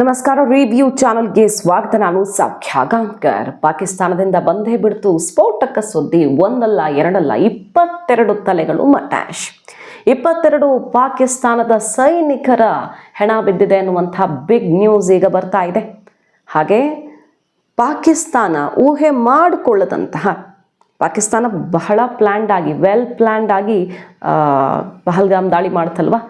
ನಮಸ್ಕಾರ ರಿವ್ಯೂ ಚಾನಲ್ಗೆ ಸ್ವಾಗತ. ನಾನು ಸೌಖ್ಯ ಗಾಂವ್ಕರ್ ಪಾಕಿಸ್ತಾನದಿಂದ ಬಂದೇ ಬಿಡ್ತು ಸ್ಫೋಟಕ ಸುದ್ದಿ. ಒಂದಲ್ಲ, ಎರಡಲ್ಲ, ಇಪ್ಪತ್ತೆರಡು ತಲೆಗಳು ಮಟ್ಯಾಶ್ ಇಪ್ಪತ್ತೆರಡು ಪಾಕಿಸ್ತಾನದ ಸೈನಿಕರ ಹೆಣ ಬಿದ್ದಿದೆ ಅನ್ನುವಂಥ ಬಿಗ್ ನ್ಯೂಸ್ ಈಗ ಬರ್ತಾ ಇದೆ. ಹಾಗೆ, ಪಾಕಿಸ್ತಾನ ಊಹೆ ಮಾಡಿಕೊಳ್ಳದಂತಹ, ಪಾಕಿಸ್ತಾನ ಬಹಳ ಪ್ಲ್ಯಾಂಡ್ ಆಗಿ ವೆಲ್ ಪ್ಲ್ಯಾಂಡ್ ಆಗಿ ಪಹಲ್ಗಾಮ್ ದಾಳಿ ಮಾಡ್ತಲ್ವಾ?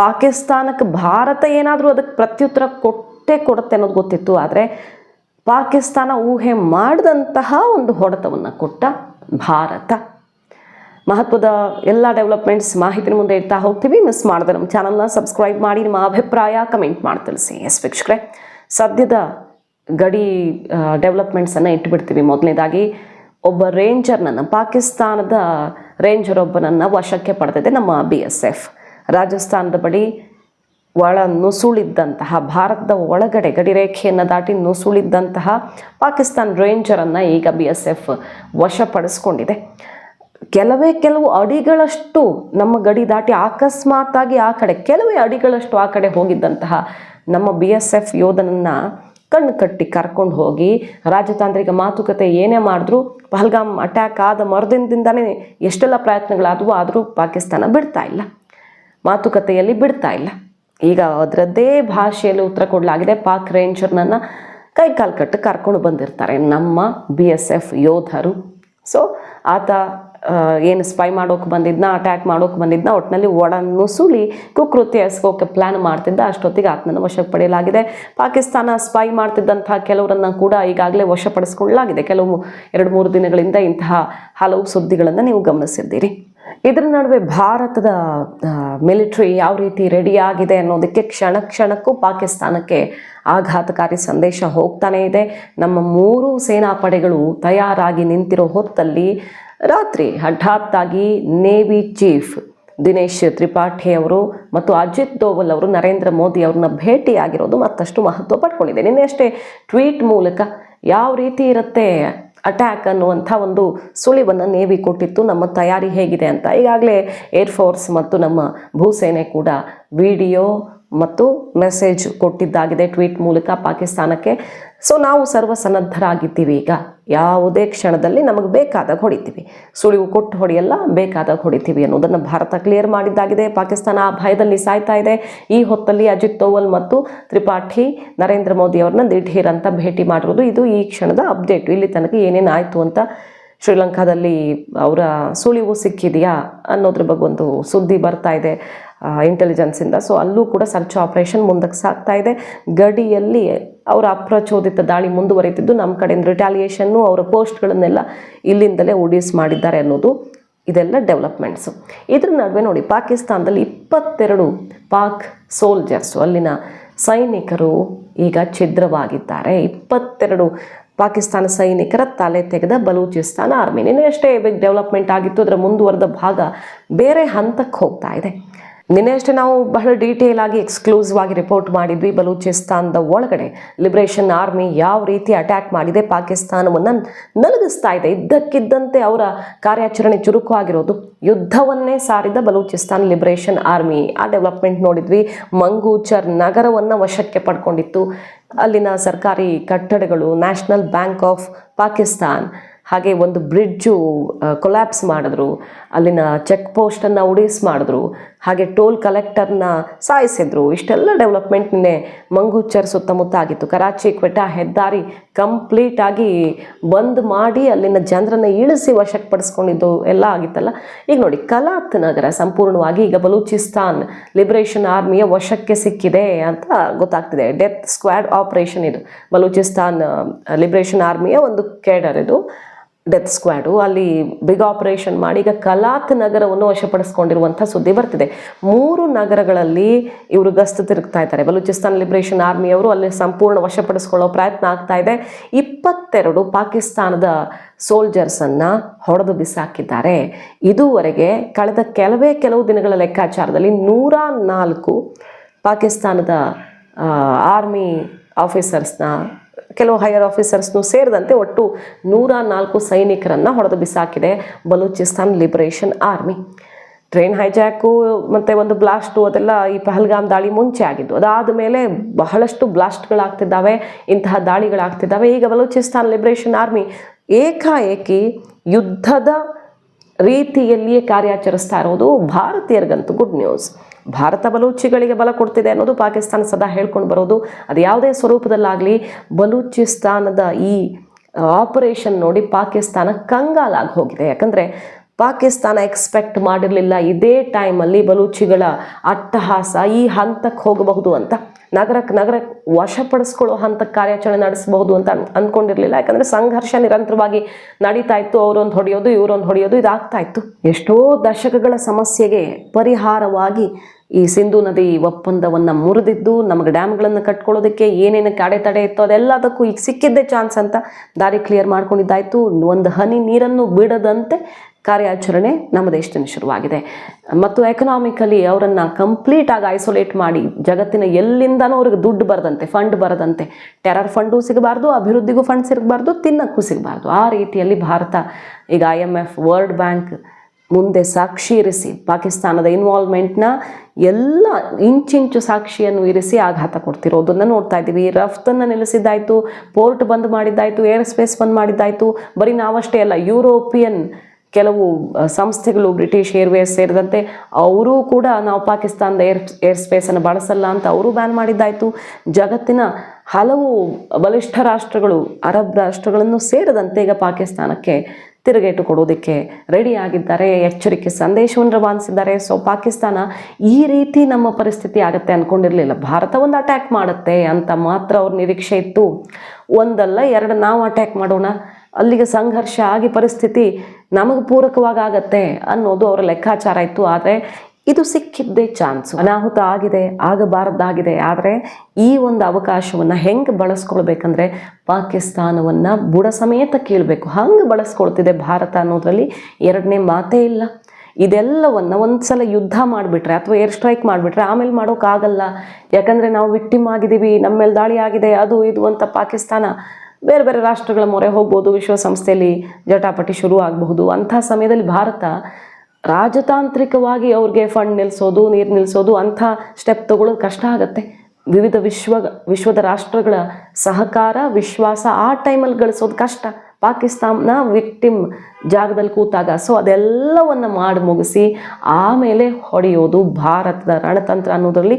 ಪಾಕಿಸ್ತಾನಕ್ಕೆ ಭಾರತ ಏನಾದರೂ ಅದಕ್ಕೆ ಪ್ರತ್ಯುತ್ತರ ಕೊಟ್ಟೇ ಕೊಡುತ್ತೆ ಅನ್ನೋದು ಗೊತ್ತಿತ್ತು. ಆದರೆ ಪಾಕಿಸ್ತಾನ ಊಹೆ ಮಾಡಿದಂತಹ ಒಂದು ಹೊಡೆತವನ್ನು ಕೊಟ್ಟ ಭಾರತ. ಮಹತ್ವದ ಎಲ್ಲ ಡೆವಲಪ್ಮೆಂಟ್ಸ್ ಮಾಹಿತಿನ ಮುಂದೆ ಇಡ್ತಾ ಹೋಗ್ತೀವಿ. ಮಿಸ್ ಮಾಡಿದ್ರೆ ನಮ್ಮ ಚಾನಲ್ನ ಸಬ್ಸ್ಕ್ರೈಬ್ ಮಾಡಿ, ನಿಮ್ಮ ಅಭಿಪ್ರಾಯ ಕಮೆಂಟ್ ಮಾಡಿ ತಿಳಿಸಿ. ಎಸ್ ವೀಕ್ಷಕರೇ, ಸದ್ಯದ ಗಡಿ ಡೆವಲಪ್ಮೆಂಟ್ಸನ್ನು ಇಟ್ಬಿಡ್ತೀವಿ. ಮೊದಲನೇದಾಗಿ, ಒಬ್ಬ ರೇಂಜರ್ನನ್ನು ಪಾಕಿಸ್ತಾನದ ರೇಂಜರ್ ಒಬ್ಬನನ್ನು ವಶಕ್ಕೆ ಪಡೆದಿದೆ ನಮ್ಮ ಬಿ ಎಸ್ ಎಫ್ ರಾಜಸ್ಥಾನದ ಬಳಿ ಒಳ ನುಸುಳಿದ್ದಂತಹ ಭಾರತದ ಒಳಗಡೆ ಗಡಿರೇಖೆಯನ್ನು ದಾಟಿ ನುಸುಳಿದ್ದಂತಹ ಪಾಕಿಸ್ತಾನ್ ರೇಂಜರನ್ನು ಈಗ ಬಿ ಎಸ್ ಎಫ್ ವಶಪಡಿಸ್ಕೊಂಡಿದೆ. ಕೆಲವೇ ಕೆಲವು ಅಡಿಗಳಷ್ಟು ನಮ್ಮ ಗಡಿ ದಾಟಿ ಅಕಸ್ಮಾತಾಗಿ ಆ ಕಡೆ, ಕೆಲವೇ ಅಡಿಗಳಷ್ಟು ಆ ಕಡೆ ಹೋಗಿದ್ದಂತಹ ನಮ್ಮ ಬಿ ಎಸ್ ಎಫ್ ಯೋಧನನ್ನು ಕಣ್ಣು ಕಟ್ಟಿ ಕರ್ಕೊಂಡು ಹೋಗಿ ರಾಜತಾಂತ್ರಿಕ ಮಾತುಕತೆ ಏನೇ ಮಾಡಿದ್ರು ಪಹಲ್ಗಾಮ್ ಅಟ್ಯಾಕ್ ಆದ ಮರುದಿನದಿಂದನೇ ಎಷ್ಟೆಲ್ಲ ಪ್ರಯತ್ನಗಳಾದವು ಆದರೂ ಪಾಕಿಸ್ತಾನ ಬಿಡ್ತಾ ಇಲ್ಲ. ಮಾತುಕತೆಯಲ್ಲಿ ಬಿಡ್ತಾ ಇಲ್ಲ. ಈಗ ಅದರದ್ದೇ ಭಾಷೆಯಲ್ಲಿ ಉತ್ತರ ಕೊಡಲಾಗಿದೆ. ಪಾಕ್ ರೇಂಜರ್ನನ್ನು ಕೈ ಕಾಲು ಕಟ್ಟು ಕರ್ಕೊಂಡು ಬಂದಿರ್ತಾರೆ ನಮ್ಮ ಬಿ ಎಸ್ ಎಫ್ ಯೋಧರು. ಸೊ ಆತ ಏನು ಸ್ಪೈ ಮಾಡೋಕೆ ಬಂದಿದ್ನ ಅಟ್ಯಾಕ್ ಮಾಡೋಕೆ ಬಂದಿದ್ನ ಒಟ್ಟಿನಲ್ಲಿ ಒಡ ಸುಳಿ ಕುಕೃತಿ ಎಸ್ಕೋಕೆ ಪ್ಲ್ಯಾನ್ ಮಾಡ್ತಿದ್ದ. ಅಷ್ಟೊತ್ತಿಗೆ ಆತನನ್ನು ವಶಕ್ಕೆ ಪಡೆಯಲಾಗಿದೆ ಪಾಕಿಸ್ತಾನ ಸ್ಪೈ ಮಾಡ್ತಿದ್ದಂತಹ ಕೆಲವರನ್ನು ಕೂಡ ಈಗಾಗಲೇ ವಶಪಡಿಸ್ಕೊಳ್ಳಲಾಗಿದೆ. ಕೆಲವು ಎರಡು ಮೂರು ದಿನಗಳಿಂದ ಇಂತಹ ಹಲವು ಸುದ್ದಿಗಳನ್ನು ನೀವು ಗಮನಿಸಿದ್ದೀರಿ. ಇದರ ನಡುವೆ ಭಾರತದ ಮಿಲಿಟ್ರಿ ಯಾವ ರೀತಿ ರೆಡಿ ಆಗಿದೆ ಅನ್ನೋದಕ್ಕೆ ಕ್ಷಣ ಕ್ಷಣಕ್ಕೂ ಪಾಕಿಸ್ತಾನಕ್ಕೆ ಆಘಾತಕಾರಿ ಸಂದೇಶ ಹೋಗ್ತಾನೆ ಇದೆ. ನಮ್ಮ ಮೂರು ಸೇನಾಪಡೆಗಳು ತಯಾರಾಗಿ ನಿಂತಿರೋ ಹೊತ್ತಲ್ಲಿ ರಾತ್ರಿ ಹಠಾತ್ತಾಗಿ ನೇವಿ ಚೀಫ್ ದಿನೇಶ್ ತ್ರಿಪಾಠಿ ಅವರು ಮತ್ತು ಅಜಿತ್ ದೋವಲ್ ಅವರು, ನರೇಂದ್ರ ಮೋದಿ ಅವ್ರನ್ನ ಭೇಟಿಯಾಗಿರೋದು ಮತ್ತಷ್ಟು ಮಹತ್ವ ಪಡ್ಕೊಂಡಿದೆ. ನಿನ್ನೆ ಅಷ್ಟೇ ಟ್ವೀಟ್ ಮೂಲಕ ಯಾವ ರೀತಿ ಇರುತ್ತೆ ಅಟ್ಯಾಕ್ ಅನ್ನುವಂಥ ಒಂದು ಸುಳಿವನ್ನು ನೇವಿ ಕೊಟ್ಟಿತ್ತು. ನಮ್ಮ ತಯಾರಿ ಹೇಗಿದೆ ಅಂತ ಈಗಾಗಲೇ ಏರ್ಫೋರ್ಸ್ ಮತ್ತು ನಮ್ಮ ಭೂಸೇನೆ ಕೂಡ ವಿಡಿಯೋ ಮತ್ತು ಮೆಸೇಜ್ ಕೊಟ್ಟಿದ್ದಾಗಿದೆ ಟ್ವೀಟ್ ಮೂಲಕ ಪಾಕಿಸ್ತಾನಕ್ಕೆ. ಸೊ ನಾವು ಸರ್ವಸನ್ನದ್ಧರಾಗಿದ್ದೀವಿ ಈಗ. ಯಾವುದೇ ಕ್ಷಣದಲ್ಲಿ ನಮಗೆ ಬೇಕಾದಾಗ ಹೊಡಿತೀವಿ. ಸುಳಿವು ಕೊಟ್ಟು ಹೊಡೆಯಲ್ಲ ಬೇಕಾದಾಗ ಹೊಡಿತೀವಿ ಅನ್ನೋದನ್ನು ಭಾರತ ಕ್ಲಿಯರ್ ಮಾಡಿದ್ದಾಗಿದೆ. ಪಾಕಿಸ್ತಾನ ಆ ಭಯದಲ್ಲಿ ಸಾಯ್ತಾ ಇದೆ. ಈ ಹೊತ್ತಲ್ಲಿ ಅಜಿತ್ ತೋವಲ್ ಮತ್ತು ತ್ರಿಪಾಠಿ ನರೇಂದ್ರ ಮೋದಿ ಅವ್ರನ್ನ ದಿಢೀರ್ ಅಂತ ಭೇಟಿ ಮಾಡಿರೋದು. ಇದು ಈ ಕ್ಷಣದ ಅಪ್ಡೇಟ್ ಇಲ್ಲಿ ತನಕ ಏನೇನು ಆಯಿತು ಅಂತ ಶ್ರೀಲಂಕಾದಲ್ಲಿ ಅವರ ಸುಳಿವು ಸಿಕ್ಕಿದೆಯಾ ಅನ್ನೋದ್ರ ಬಗ್ಗೆ ಒಂದು ಸುದ್ದಿ ಬರ್ತಾ ಇದೆ. ಇಂಟೆಲಿಜೆನ್ಸಿಂದ ಸೊ ಅಲ್ಲೂ ಕೂಡ ಸರ್ಚ್ ಆಪರೇಷನ್ ಮುಂದಕ್ಕೆ ಸಾಗ್ತಾ ಇದೆ. ಗಡಿಯಲ್ಲಿ ಅವರ ಅಪ್ರಚೋದಿತ ದಾಳಿ ಮುಂದುವರಿತಿದ್ದು ನಮ್ಮ ಕಡೆಯಿಂದ ರಿಟಾಲಿಯೇಷನ್ನು ಅವರ ಪೋಸ್ಟ್ಗಳನ್ನೆಲ್ಲ ಇಲ್ಲಿಂದಲೇ ಉಡೀಸ್ ಮಾಡಿದ್ದಾರೆ ಅನ್ನೋದು ಇದೆಲ್ಲ ಡೆವಲಪ್ಮೆಂಟ್ಸು ಇದ್ರ ನಡುವೆ ನೋಡಿ, ಪಾಕಿಸ್ತಾನದಲ್ಲಿ ಇಪ್ಪತ್ತೆರಡು ಪಾಕ್ ಸೋಲ್ಜರ್ಸು ಅಲ್ಲಿನ ಸೈನಿಕರು ಈಗ ಛಿದ್ರವಾಗಿದ್ದಾರೆ. ಇಪ್ಪತ್ತೆರಡು ಪಾಕಿಸ್ತಾನ ಸೈನಿಕರ ತಲೆ ತೆಗೆದ ಬಲೂಚಿಸ್ತಾನ ಆರ್ಮಿ ನಿನ್ನೆ ಅಷ್ಟೇ ಬಿಗ್ ಡೆವಲಪ್ಮೆಂಟ್ ಆಗಿತ್ತು. ಅದರ ಮುಂದುವರೆದ ಭಾಗ ಬೇರೆ ಹಂತಕ್ಕೆ ಹೋಗ್ತಾ ಇದೆ. ನಿನ್ನೆ ಅಷ್ಟೇ ನಾವು ಬಹಳ ಡೀಟೇಲ್ ಆಗಿ ಎಕ್ಸ್ಕ್ಲೂಸಿವ್ ಆಗಿ ರಿಪೋರ್ಟ್ ಮಾಡಿದ್ವಿ. ಬಲೂಚಿಸ್ತಾನದ ಒಳಗಡೆ ಲಿಬರೇಷನ್ ಆರ್ಮಿ ಯಾವ ರೀತಿ ಅಟ್ಯಾಕ್ ಮಾಡಿದೆ, ಪಾಕಿಸ್ತಾನವನ್ನು ನಲಗಿಸ್ತಾ ಇದೆ. ಇದ್ದಕ್ಕಿದ್ದಂತೆ ಅವರ ಕಾರ್ಯಾಚರಣೆ ಚುರುಕು ಆಗಿರೋದು ಯುದ್ಧವನ್ನೇ ಸಾರಿದ ಬಲೂಚಿಸ್ತಾನ್ ಲಿಬರೇಷನ್ ಆರ್ಮಿ ಆ ಡೆವಲಪ್ಮೆಂಟ್ ನೋಡಿದ್ವಿ. ಮಂಗೂಚರ್ ನಗರವನ್ನು ವಶಕ್ಕೆ ಪಡ್ಕೊಂಡಿತ್ತು. ಅಲ್ಲಿನ ಸರ್ಕಾರಿ ಕಟ್ಟಡಗಳು ನ್ಯಾಷನಲ್ ಬ್ಯಾಂಕ್ ಆಫ್ ಪಾಕಿಸ್ತಾನ್ ಹಾಗೆ ಒಂದು ಬ್ರಿಡ್ಜು ಕೊಲ್ಯಾಪ್ಸ್ ಮಾಡಿದ್ರು. ಅಲ್ಲಿನ ಚೆಕ್ ಪೋಸ್ಟನ್ನು ಉಡೀಸ್ ಮಾಡಿದ್ರು. ಹಾಗೆ ಟೋಲ್ ಕಲೆಕ್ಟರ್ನ ಸಾಯಿಸಿದ್ರು. ಇಷ್ಟೆಲ್ಲ ಡೆವಲಪ್ಮೆಂಟ್ ನಿನ್ನೆ ಮಂಗೂಚರ್ ಸುತ್ತಮುತ್ತ ಆಗಿತ್ತು ಕರಾಚಿ, ಕ್ವೆಟಾ, ಹೆದ್ದಾರಿ ಕಂಪ್ಲೀಟ್ ಆಗಿ ಬಂದ್ ಮಾಡಿ ಅಲ್ಲಿನ ಜನರನ್ನು ಇಳಿಸಿ ವಶಕ್ಕೆ ಪಡಿಸ್ಕೊಂಡಿದ್ದು ಎಲ್ಲ ಆಗಿತ್ತಲ್ಲ. ಈಗ ನೋಡಿ, ಕಲಾತ್ ನಗರ ಸಂಪೂರ್ಣವಾಗಿ ಈಗ ಬಲೂಚಿಸ್ತಾನ್ ಲಿಬರೇಷನ್ ಆರ್ಮಿಯ ವಶಕ್ಕೆ ಸಿಕ್ಕಿದೆ ಅಂತ ಗೊತ್ತಾಗ್ತಿದೆ. ಡೆತ್ ಸ್ಕ್ವಾಡ್ ಆಪರೇಷನ್ ಇದು. ಬಲೂಚಿಸ್ತಾನ್ ಲಿಬರೇಷನ್ ಆರ್ಮಿಯ ಒಂದು ಕೇಡರ್ ಇದು. ಡೆತ್ ಸ್ಕ್ವಾಡು ಅಲ್ಲಿ ಬಿಗ್ ಆಪರೇಷನ್ ಮಾಡಿ ಈಗ ಕಲಾತ್ ನಗರವನ್ನು ವಶಪಡಿಸ್ಕೊಂಡಿರುವಂಥ ಸುದ್ದಿ ಬರ್ತಿದೆ. ಮೂರು ನಗರಗಳಲ್ಲಿ ಇವರು ಗಸ್ತು ತಿರುಗ್ತಾ ಇದ್ದಾರೆ. ಬಲೂಚಿಸ್ತಾನ್ ಲಿಬರೇಷನ್ ಆರ್ಮಿಯವರು ಅಲ್ಲಿ ಸಂಪೂರ್ಣ ವಶಪಡಿಸ್ಕೊಳ್ಳೋ ಪ್ರಯತ್ನ ಆಗ್ತಾ ಇದೆ. ಇಪ್ಪತ್ತೆರಡು ಪಾಕಿಸ್ತಾನದ ಸೋಲ್ಜರ್ಸನ್ನು ಹೊಡೆದು ಬಿಸಾಕಿದ್ದಾರೆ. ಇದುವರೆಗೆ ಕಳೆದ ಕೆಲವೇ ಕೆಲವು ದಿನಗಳ ಲೆಕ್ಕಾಚಾರದಲ್ಲಿ ನೂರ ನಾಲ್ಕು ಪಾಕಿಸ್ತಾನದ ಆರ್ಮಿ ಆಫೀಸರ್ಸ್ನ ಕೆಲವು ಹೈಯರ್ ಆಫೀಸರ್ಸ್ನು ಸೇರಿದಂತೆ ಒಟ್ಟು ನೂರ ನಾಲ್ಕು ಸೈನಿಕರನ್ನು ಹೊಡೆದು ಬಿಸಾಕಿದೆ Balochistan liberation army train hijack ಮತ್ತು ಒಂದು ಬ್ಲಾಸ್ಟು ಅದೆಲ್ಲ ಈ ಪಹಲ್ಗಾಮ್ ದಾಳಿ ಮುಂಚೆ ಆಗಿದ್ದು. ಅದಾದ ಮೇಲೆ ಬಹಳಷ್ಟು ಬ್ಲಾಸ್ಟ್ಗಳಾಗ್ತಿದ್ದಾವೆ ಇಂತಹ ದಾಳಿಗಳಾಗ್ತಿದ್ದಾವೆ. ಈಗ ಬಲೂಚಿಸ್ತಾನ್ ಲಿಬರೇಷನ್ ಆರ್ಮಿ ಏಕಾಏಕಿ ಯುದ್ಧದ ರೀತಿಯಲ್ಲಿಯೇ ಕಾರ್ಯಾಚರಿಸ್ತಾ ಇರೋದು ಭಾರತೀಯರಿಗಂತೂ ಗುಡ್ ನ್ಯೂಸ್ ಭಾರತ ಬಲೂಚಿಗಳಿಗೆ ಬಲ ಕೊಡ್ತಿದೆ ಅನ್ನೋದು ಪಾಕಿಸ್ತಾನ ಸದಾ ಹೇಳ್ಕೊಂಡು ಬರೋದು. ಅದು ಯಾವುದೇ ಸ್ವರೂಪದಲ್ಲಾಗಲಿ ಬಲೂಚಿಸ್ತಾನದ ಈ ಆಪರೇಷನ್ ನೋಡಿ ಪಾಕಿಸ್ತಾನ ಕಂಗಾಲಾಗಿ ಹೋಗಿದೆ. ಯಾಕಂದರೆ ಪಾಕಿಸ್ತಾನ ಎಕ್ಸ್ಪೆಕ್ಟ್ ಮಾಡಿರಲಿಲ್ಲ. ಇದೇ ಟೈಮಲ್ಲಿ ಬಲೂಚಿಗಳ ಅಟ್ಟಹಾಸ ಈ ಹಂತಕ್ಕೆ ಹೋಗಬಹುದು ಅಂತ. ನಗರಕ್ಕೆ ನಗರ ವಶಪಡಿಸ್ಕೊಳ್ಳೋ ಹಂತಕ್ಕೆ ಕಾರ್ಯಾಚರಣೆ ನಡೆಸಬಹುದು ಅಂತ ಅಂದ್ಕೊಂಡಿರಲಿಲ್ಲ ಯಾಕಂದರೆ ಸಂಘರ್ಷ ನಿರಂತರವಾಗಿ ನಡೀತಾ ಇತ್ತು. ಅವರೊಂದು ಹೊಡೆಯೋದು, ಇವರೊಂದು ಹೊಡೆಯೋದು ಇದಾಗ್ತಾ ಇತ್ತು. ಎಷ್ಟೋ ದಶಕಗಳ ಸಮಸ್ಯೆಗೆ ಪರಿಹಾರವಾಗಿ ಈ ಸಿಂಧು ನದಿ ಒಪ್ಪಂದವನ್ನು ಮುರಿದಿದ್ದು, ನಮಗೆ ಡ್ಯಾಮ್ಗಳನ್ನು ಕಟ್ಕೊಳ್ಳೋದಕ್ಕೆ ಏನೇನಕ್ಕೆ ಅಡೆತಡೆ ಇತ್ತು ಅದೆಲ್ಲದಕ್ಕೂ ಈಗ ಸಿಕ್ಕಿದ್ದೇ ಚಾನ್ಸ್ ಅಂತ ದಾರಿ ಕ್ಲಿಯರ್ ಮಾಡ್ಕೊಂಡಿದ್ದಾಯಿತು. ಒಂದು ಹನಿ ನೀರನ್ನು ಬಿಡದಂತೆ ಕಾರ್ಯಾಚರಣೆ ನಮ್ಮ ದೇಶದಲ್ಲಿ ಶುರುವಾಗಿದೆ. ಮತ್ತು ಎಕನಾಮಿಕಲಿ ಅವರನ್ನು ಕಂಪ್ಲೀಟಾಗಿ ಐಸೋಲೇಟ್ ಮಾಡಿ ಜಗತ್ತಿನ ಎಲ್ಲಿಂದನೂ ಅವ್ರಿಗೆ ದುಡ್ಡು ಬರದಂತೆ ಫಂಡ್ ಬರದಂತೆ ಟೆರರ್ ಫಂಡು ಸಿಗಬಾರ್ದು, ಅಭಿವೃದ್ಧಿಗೂ ಫಂಡ್ ಸಿಗಬಾರ್ದು, ತಿನ್ನಕ್ಕೂ ಸಿಗಬಾರ್ದು. ಆ ರೀತಿಯಲ್ಲಿ ಭಾರತ ಈಗ I M F World Bank ಮುಂದೆ ಸಾಕ್ಷಿ ಇರಿಸಿ, ಪಾಕಿಸ್ತಾನದ ಇನ್ವಾಲ್ವ್ಮೆಂಟ್ನ ಎಲ್ಲ ಇಂಚಿಂಚು ಸಾಕ್ಷಿಯನ್ನು ಇರಿಸಿ ಆಘಾತ ಕೊಡ್ತಿರೋದನ್ನು ನೋಡ್ತಾ ಇದ್ದೀವಿ. ರಫ್ತನ್ನು ನಿಲ್ಲಿಸಿದ್ದಾಯಿತು ಪೋರ್ಟ್ ಬಂದ್ ಮಾಡಿದ್ದಾಯಿತು ಏರ್ ಸ್ಪೇಸ್ ಬಂದ್ ಮಾಡಿದ್ದಾಯಿತು. ಬರೀ ನಾವಷ್ಟೇ ಅಲ್ಲ ಯುರೋಪಿಯನ್ ಕೆಲವು ಸಂಸ್ಥೆಗಳು, ಬ್ರಿಟಿಷ್ ಏರ್ವೇಸ್ ಸೇರಿದಂತೆ ಅವರೂ ಕೂಡ ನಾವು ಪಾಕಿಸ್ತಾನದ ಏರ್ ಏರ್ ಸ್ಪೇಸನ್ನು ಬಳಸಲ್ಲ ಅಂತ ಅವರು ಬ್ಯಾನ್ ಮಾಡಿದ್ದಾಯಿತು. ಜಗತ್ತಿನ ಹಲವು ಬಲಿಷ್ಠ ರಾಷ್ಟ್ರಗಳು, ಅರಬ್ ರಾಷ್ಟ್ರಗಳನ್ನು ಸೇರಿದಂತೆ ಈಗ ಪಾಕಿಸ್ತಾನಕ್ಕೆ ತಿರುಗೇಟು ಕೊಡೋದಕ್ಕೆ ರೆಡಿ ಆಗಿದ್ದಾರೆ. ಎಚ್ಚರಿಕೆ ಸಂದೇಶವನ್ನು ರವಾನಿಸಿದ್ದಾರೆ. ಸೊ ಪಾಕಿಸ್ತಾನ ಈ ರೀತಿ ನಮ್ಮ ಪರಿಸ್ಥಿತಿ ಆಗುತ್ತೆ ಅಂದ್ಕೊಂಡಿರಲಿಲ್ಲ ಭಾರತ ಒಂದು ಅಟ್ಯಾಕ್ ಮಾಡುತ್ತೆ ಅಂತ ಮಾತ್ರ ಅವ್ರ ನಿರೀಕ್ಷೆ ಇತ್ತು. ಒಂದಲ್ಲ, ಎರಡು, ನಾವು ಅಟ್ಯಾಕ್ ಮಾಡೋಣ. ಅಲ್ಲಿಗೆ ಸಂಘರ್ಷ ಆಗಿ ಪರಿಸ್ಥಿತಿ ನಮಗೆ ಪೂರಕವಾಗಿ ಆಗತ್ತೆ ಅನ್ನೋದು ಅವರ ಲೆಕ್ಕಾಚಾರ ಇತ್ತು. ಆದರೆ ಇದು ಸಿಕ್ಕಿದ್ದೇ ಚಾನ್ಸ್. ಅನಾಹುತ ಆಗಿದೆ ಆಗಬಾರದಾಗಿದೆ ಆದರೆ ಈ ಒಂದು ಅವಕಾಶವನ್ನು ಹೆಂಗೆ ಬಳಸ್ಕೊಳ್ಬೇಕಂದ್ರೆ ಪಾಕಿಸ್ತಾನವನ್ನು ಬುಡ ಸಮೇತ ಕೀಳಬೇಕು. ಹಂಗೆ ಬಳಸ್ಕೊಳ್ತಿದೆ ಭಾರತ ಅನ್ನೋದರಲ್ಲಿ ಎರಡನೇ ಮಾತೇ ಇಲ್ಲ. ಇದೆಲ್ಲವನ್ನು ಒಂದು ಸಲ ಯುದ್ಧ ಮಾಡಿಬಿಟ್ರೆ ಅಥವಾ ಏರ್ ಸ್ಟ್ರೈಕ್ ಮಾಡಿಬಿಟ್ರೆ ಆಮೇಲೆ ಮಾಡೋಕ್ಕಾಗಲ್ಲ. ಯಾಕಂದರೆ ನಾವು ವಿಕ್ಟಿಮ್ ಆಗಿದ್ದೀವಿ ನಮ್ಮ ಮೇಲೆ ದಾಳಿ ಆಗಿದೆ, ಅದು ಇದು ಅಂತ ಪಾಕಿಸ್ತಾನ ಬೇರೆ ಬೇರೆ ರಾಷ್ಟ್ರಗಳ ಮೊರೆ ಹೋಗ್ಬೋದು, ವಿಶ್ವಸಂಸ್ಥೆಯಲ್ಲಿ ಜಟಾಪಟಿ ಶುರು ಆಗಬಹುದು ಅಂಥ ಸಮಯದಲ್ಲಿ ಭಾರತ ರಾಜತಾಂತ್ರಿಕವಾಗಿ ಅವ್ರಿಗೆ ಫಂಡ್ ನಿಲ್ಲಿಸೋದು ನೀರು ನಿಲ್ಲಿಸೋದು ಅಂಥ ಸ್ಟೆಪ್ ತಗೊಳ್ಳೋದು ಕಷ್ಟ ಆಗುತ್ತೆ. ವಿವಿಧ ವಿಶ್ವ, ವಿಶ್ವದ ರಾಷ್ಟ್ರಗಳ ಸಹಕಾರ, ವಿಶ್ವಾಸ ಆ ಟೈಮಲ್ಲಿ ಗಳಿಸೋದು ಕಷ್ಟ. ಪಾಕಿಸ್ತಾನ ವಿಕ್ಟಿಮ್ ಜಾಗದಲ್ಲಿ ಕೂತಾಗ. ಸೊ ಅದೆಲ್ಲವನ್ನು ಮಾಡಿ ಮುಗಿಸಿ ಆಮೇಲೆ ಹೊಡೆಯೋದು ಭಾರತದ ರಣತಂತ್ರ ಅನ್ನೋದರಲ್ಲಿ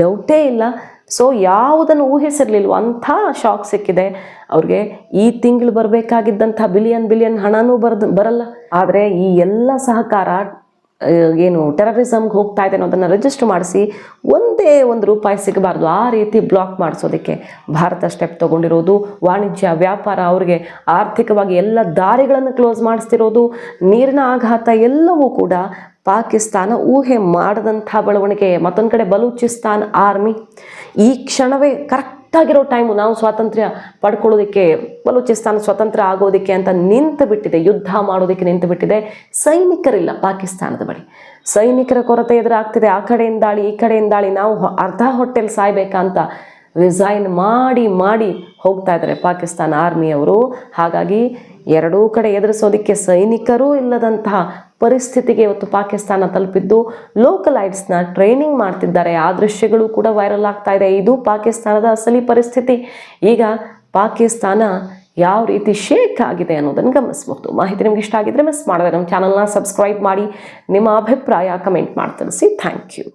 ಡೌಟೇ ಇಲ್ಲ. ಸೊ ಯಾವುದನ್ನು ಊಹಿಸಿರ್ಲಿಲ್ವೋ? ಅಂಥ ಶಾಕ್ ಸಿಕ್ಕಿದೆ. ಅವ್ರಿಗೆ ಈ ತಿಂಗಳು ಬರಬೇಕಾಗಿದ್ದಂಥ ಬಿಲಿಯನ್ ಬಿಲಿಯನ್ ಹಣನೂ ಬರದು, ಬರಲ್ಲ. ಆದರೆ ಈ ಎಲ್ಲ ಸಹಕಾರ ಏನು ಟೆರರಿಸಮ್ಗೆ ಹೋಗ್ತಾ ಇದೆ ಅನ್ನೋದನ್ನು ರಿಜಿಸ್ಟರ್ ಮಾಡಿಸಿ ಒಂದೇ ಒಂದು ರೂಪಾಯಿ ಸಿಗಬಾರ್ದು. ಆ ರೀತಿ ಬ್ಲಾಕ್ ಮಾಡಿಸೋದಕ್ಕೆ ಭಾರತ ಸ್ಟೆಪ್ ತಗೊಂಡಿರೋದು. ವಾಣಿಜ್ಯ, ವ್ಯಾಪಾರ, ಅವ್ರಿಗೆ ಆರ್ಥಿಕವಾಗಿ ಎಲ್ಲ ದಾರಿಗಳನ್ನು ಕ್ಲೋಸ್ ಮಾಡಿಸ್ತಿರೋದು. ನೀರಿನ ಆಘಾತ ಎಲ್ಲವೂ ಕೂಡ ಪಾಕಿಸ್ತಾನ ಊಹೆ ಮಾಡದಂಥ ಬೆಳವಣಿಗೆ. ಮತ್ತೊಂದು ಕಡೆ ಬಲೂಚಿಸ್ತಾನ್ ಆರ್ಮಿ. ಈ ಕ್ಷಣವೇ ಕರೆಕ್ಟಾಗಿರೋ ಟೈಮು ನಾವು ಸ್ವಾತಂತ್ರ್ಯ ಪಡ್ಕೊಳ್ಳೋದಕ್ಕೆ, ಬಲೂಚಿಸ್ತಾನ ಸ್ವತಂತ್ರ ಆಗೋದಕ್ಕೆ ಅಂತ ನಿಂತು ಬಿಟ್ಟಿದೆ ಯುದ್ಧ ಮಾಡೋದಕ್ಕೆ ನಿಂತು ಬಿಟ್ಟಿದೆ ಸೈನಿಕರಿಲ್ಲ ಪಾಕಿಸ್ತಾನದ ಬಳಿ. ಸೈನಿಕರ ಕೊರತೆ ಎದುರಾಗ್ತಿದೆ. ಆ ಕಡೆಯಿಂದಾಳಿ, ಈ ಕಡೆಯಿಂದಾಳಿ ನಾವು ಅರ್ಧ ಹೊಟ್ಟೆಲ್ ಸಾಯ್ಬೇಕಂತ ರಿಸೈನ್ ಮಾಡಿ ಮಾಡಿ ಹೋಗ್ತಾ ಇದ್ದಾರೆ ಪಾಕಿಸ್ತಾನ ಆರ್ಮಿಯವರು ಹಾಗಾಗಿ ಎರಡೂ ಕಡೆ ಎದುರಿಸೋದಕ್ಕೆ ಸೈನಿಕರೂ ಇಲ್ಲದಂತಹ ಪರಿಸ್ಥಿತಿಗೆ ಇವತ್ತು ಪಾಕಿಸ್ತಾನ ತಲುಪಿದ್ದು. ಲೋಕಲೈಟ್ಸ್ನ ಟ್ರೈನಿಂಗ್ ಮಾಡ್ತಿದ್ದಾರೆ. ಆ ದೃಶ್ಯಗಳು ಕೂಡ ವೈರಲ್ ಆಗ್ತಾ ಇದೆ. ಇದು ಪಾಕಿಸ್ತಾನದ ಅಸಲಿ ಪರಿಸ್ಥಿತಿ. ಈಗ ಪಾಕಿಸ್ತಾನ ಯಾವ ರೀತಿ ಶೇಕ್ ಆಗಿದೆ ಅನ್ನೋದನ್ನು ಗಮನಿಸಬಹುದು ಮಾಹಿತಿ ನಿಮ್ಗೆ ಇಷ್ಟ ಆಗಿದ್ರೆ ಮಿಸ್ ಮಾಡಿದ್ರೆ ನಮ್ಮ ಚಾನಲ್ನ ಸಬ್ಸ್ಕ್ರೈಬ್ ಮಾಡಿ. ನಿಮ್ಮ ಅಭಿಪ್ರಾಯ ಕಮೆಂಟ್ ಮಾಡಿ ತಿಳಿಸಿ. Thank you